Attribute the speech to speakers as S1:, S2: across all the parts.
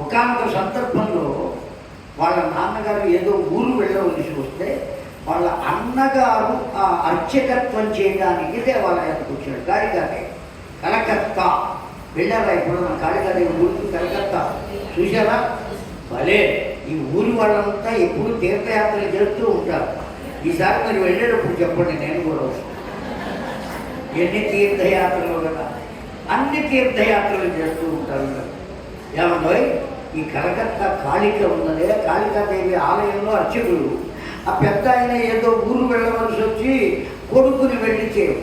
S1: ఒకనొక సందర్భంలో వాళ్ళ నాన్నగారు ఏదో ఊరు వెళ్ళవలసి వస్తే వాళ్ళ అన్నగారు ఆ అర్చకత్వం చేయడానికి దేవాలయానికి వచ్చాడు. కాళికాదే కలకత్తా. వెళ్ళారా ఇప్పుడు? మన కాళికాదేవి ఊరికి కలకత్తా. చూసారా భలే. ఈ ఊరి వాళ్ళంతా ఎప్పుడు తీర్థయాత్రలు చేస్తూ ఉంటారు. ఈసారి మీరు వెళ్ళేటప్పుడు చెప్పండి నేను కూడా వస్తాను. ఎన్ని తీర్థయాత్రలు కదా. అన్ని తీర్థయాత్రలు చేస్తూ ఉంటారు. కదా. ఏమంటే ఈ కలకత్తా కాళిక ఉన్నదే కాళికాదేవి ఆలయంలో అర్చకుడు. ఆ పెద్ద ఆయన ఏదో ఊరు వెళ్ళవలసి వచ్చి కొడుకుని వెళ్ళి చేయు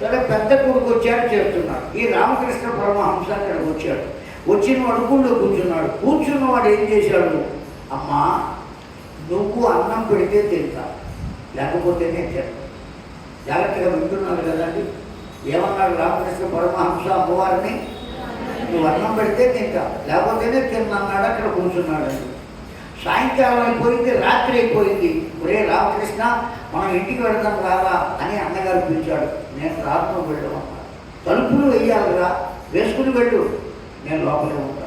S1: సరే పెద్ద కొడుకు వచ్చాడు చేస్తున్నాడు ఈ రామకృష్ణ పరమహంస అక్కడికి వచ్చాడు. వచ్చిన వాడు గుళ్ళో కూర్చున్నాడు. కూర్చున్నవాడు ఏం చేశాడు? అమ్మా నువ్వు అన్నం పెడితే తింటా. లేకపోతేనే తింటా జాగ్రత్తగా వింటున్నారు కదండి. ఏమన్నాడు రామకృష్ణ పరమహంస అమ్మవారిని? నువ్వు అన్నం పెడితే తింటా. లేకపోతేనే తిన్నాడు అక్కడ కూర్చున్నాడు. సాయంకాలం అయిపోయింది రాత్రి అయిపోయింది. ఒరే రామకృష్ణ మనం ఇంటికి వెళదాం రారా అని అన్నగారు పిలిచాడు. నేను రాత్రి వెళ్ళమన్నా తలుపులు వెయ్యాలిరా వేసుకుని వెళ్ళు. నేను లోపలే ఉంటా.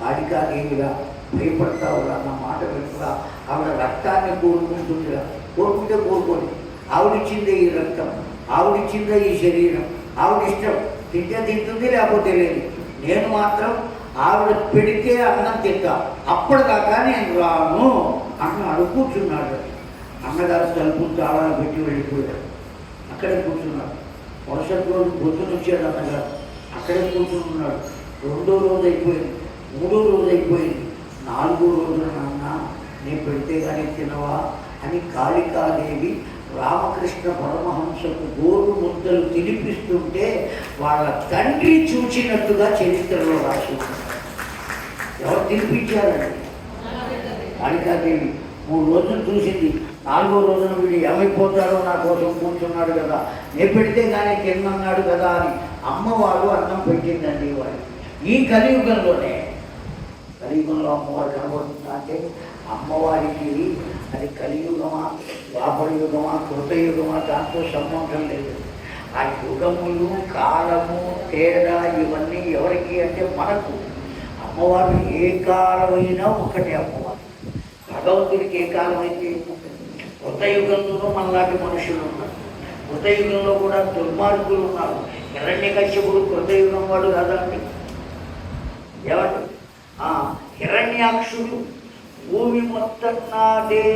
S1: కాళికాదేవిగా భయపడతావురా నా మాట వింటురా ఆవిడ రక్తాన్ని కోరుకుంటుందిరా. కోరుకుంటే కోరుకోండి. ఆవిడిచ్చిందే ఈ రక్తం. ఆవిడిచ్చిందే ఈ శరీరం. ఆవిడ ఇష్టం. తింటే తింటుంది లేకపోతే లేదు. నేను మాత్రం ఆవిడ పెడితే అన్నం తింటా. అప్పటిదాకా నేను రాను అన్నాడు కూర్చున్నాడు. అన్నగారు తలుపు తాళాలు పెట్టి వెళ్ళిపోయాడు అక్కడే కూర్చున్నాడు. మరుసటి రోజు పొద్దున అన్నగారు. అక్కడే కూర్చున్నాడు. రెండో రోజు అయిపోయింది. మూడో రోజు అయిపోయింది. నాలుగో రోజున నాన్న నేను పెడితే కానీ తినవా? అని కాళికాదేవి రామకృష్ణ పరమహంసకు గోరు ముద్దలు తినిపిస్తుంటే వాళ్ళ తండ్రి చూచినట్టుగా చరిత్రలో రాసి ఎవరు తినిపించారండి? కాళికాదేవి. మూడు రోజులు చూసింది. నాలుగో రోజున వీడు ఏమైపోతాడో నా కోసం కూర్చున్నాడు కదా. నేను పెడితే కానీ తిన్నన్నాడు కదా అని అమ్మవారు అన్నం పెట్టిందండి వాడు. ఈ కలియుగంలోనే కలియుగంలో అమ్మవారు కనబడుతుందా అంటే అమ్మవారికి అది కలియుగమా ద్వాపర యుగమా కృతయుగమా దాంతో సంబంధం లేదు. ఆ యుగములు కాలము తేడా ఇవన్నీ ఎవరికి అంటే మనకు. అమ్మవారు ఏ కాలమైనా ఒకటే అమ్మవారు. భగవంతుడికి ఏ కాలమైతే? అయితే కొత్త యుగంలోనూ మనలాంటి మనుషులు ఉన్నారు. కొత్త యుగంలో కూడా దుర్మార్గులు ఉన్నారు. హిరణ్య కశ్యపుడు కొత్త యుగం వాడు కాదండి. ఎవరు హిరణ్యాక్షుడు భూమి మొత్తం నాదే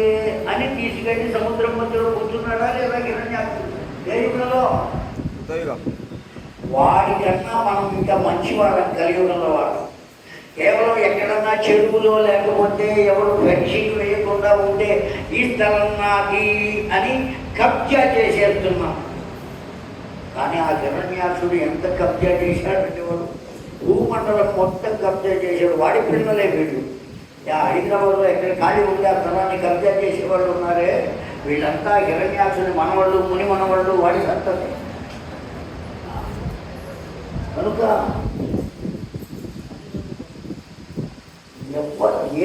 S1: అని తీసుకెళ్ళి సముద్రం మధ్యలో కూర్చున్నాడా లేదా హిరణ్యాక్షుడు ఏ యుగంలో?
S2: కృతయుగం
S1: వాడికన్నా మనం ఇంకా మంచివాళ్ళం కలియుగంలో వాడు కేవలం ఎక్కడన్నా చెరువులో లేకపోతే ఎవరు ఫెన్సింగ్ వేయకుండా ఉంటే ఈ స్థలం నాది అని కబ్జా చేసేస్తున్నాం. కానీ ఆ హిరణ్యాసుడు ఎంత కబ్జా చేశాడంటే వాడు భూమండలం మొత్తం కబ్జా చేశాడు. వాడి పిల్లలే వీళ్ళు. హైదరాబాద్లో ఎక్కడ ఖాళీ ఉంటే ఆ స్థలాన్ని కబ్జా చేసేవాళ్ళు ఉన్నారే. వీళ్ళంతా హిరణ్యాసుని మనవాళ్ళు ముని మనవాళ్ళు వాడి సంతతి. కనుక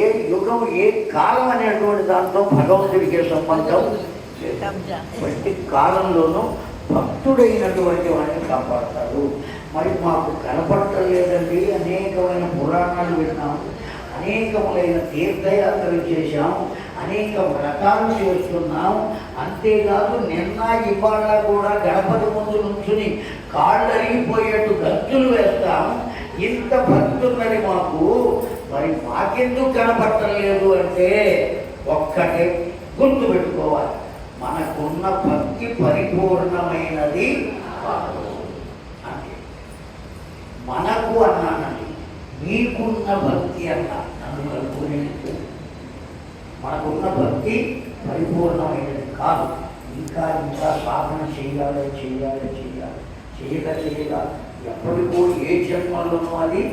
S1: ఏ యుగం ఏ కాలం అనేటువంటి దాంతో భగవంతుడికి సంబంధం. ప్రతి కాలంలోనూ భక్తుడైనటువంటి వాడిని కాపాడతాడు. మరి మాకు కనపడలేదండి అనేకమైన పురాణాలు విన్నాము. అనేకములైన తీర్థయాత్రలు చేశాం అనేక వ్రతాలు చేస్తున్నాం. అంతేకాదు నిన్న ఇవాళ కూడా గణపతి ముందు నుంచుని కాళ్ళు అరిగిపోయేట్టు గంతులు వేస్తాం. ఇంత భక్తున్నది మాకు. మరి మాకెందుకు కనపడలేదు అంటే ఒక్కటే గుర్తు పెట్టుకోవాలి. మనకున్న భక్తి పరిపూర్ణమైనది మనకు అన్నాను నీకున్న భక్తి అన్నా నన్ను కలుపుకునేందుకు మనకున్న భక్తి పరిపూర్ణమైనది కాదు. ఇంకా ఇంకా సాధన చేయాలి చేయాలి చేయాలి. చేయక చేయక ఎప్పటికో ఏ జన్మలోనూ అది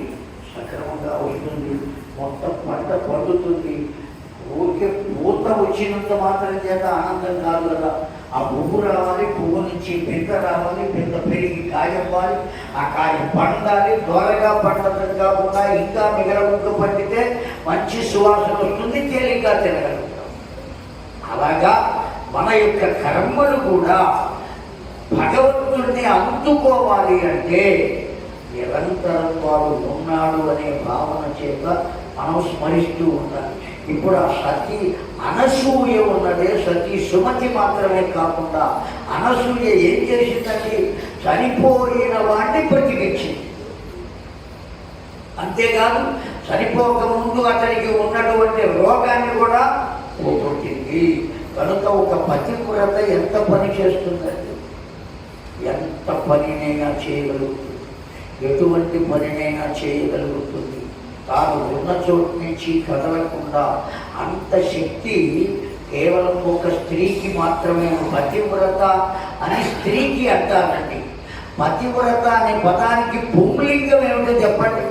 S1: సక్రమంగా వస్తుంది. మొత్తం పంట పండుతుంది. ఊరికే పూత వచ్చినంత మాత్రం చేత ఆనందం కాదు కదా. ఆ పువ్వు రావాలి పువ్వు నుంచి పెద్ద రావాలి పెద్ద పెరిగి కాయవ్వాలి ఆ కాయ పండాలి దోరగా పండటం కాకుండా ఇంకా మిగలముక్క పండితే మంచి సువాసన వస్తుంది తేలిగ్గా తినగలుగుతాం. అలాగా మన యొక్క కర్మలు కూడా భగవంతుడిని అందుకోవాలి అంటే నిరంతరం వాడు ఉన్నాడు అనే భావన చేత మనం స్మరిస్తూ ఉండాలి. ఇప్పుడు ఆ సతి అనసూయ ఉన్నదే సతీ సుమతి మాత్రమే కాకుండా అనసూయ ఏం చేసిందండి? చనిపోయిన వాడిని బ్రతికించింది. అంతేకాదు చనిపోక ముందు అతనికి ఉన్నటువంటి రోగాన్ని కూడా పోగొట్టింది. కనుక ఒక పతివ్రత ఎంత పని చేస్తుందండి? ఎంత పనినైనా చేయగలుగుతుంది. ఎటువంటి పనినైనా చేయగలుగుతుంది. తాను ఉన్న చోటు నుంచి కదలకుండా అంత శక్తి కేవలం ఒక స్త్రీకి మాత్రమే పతివ్రత అని స్త్రీకి అంటారండి. పతివ్రత అనే పదానికి పుంలింగం ఏమిటో చెప్పండి.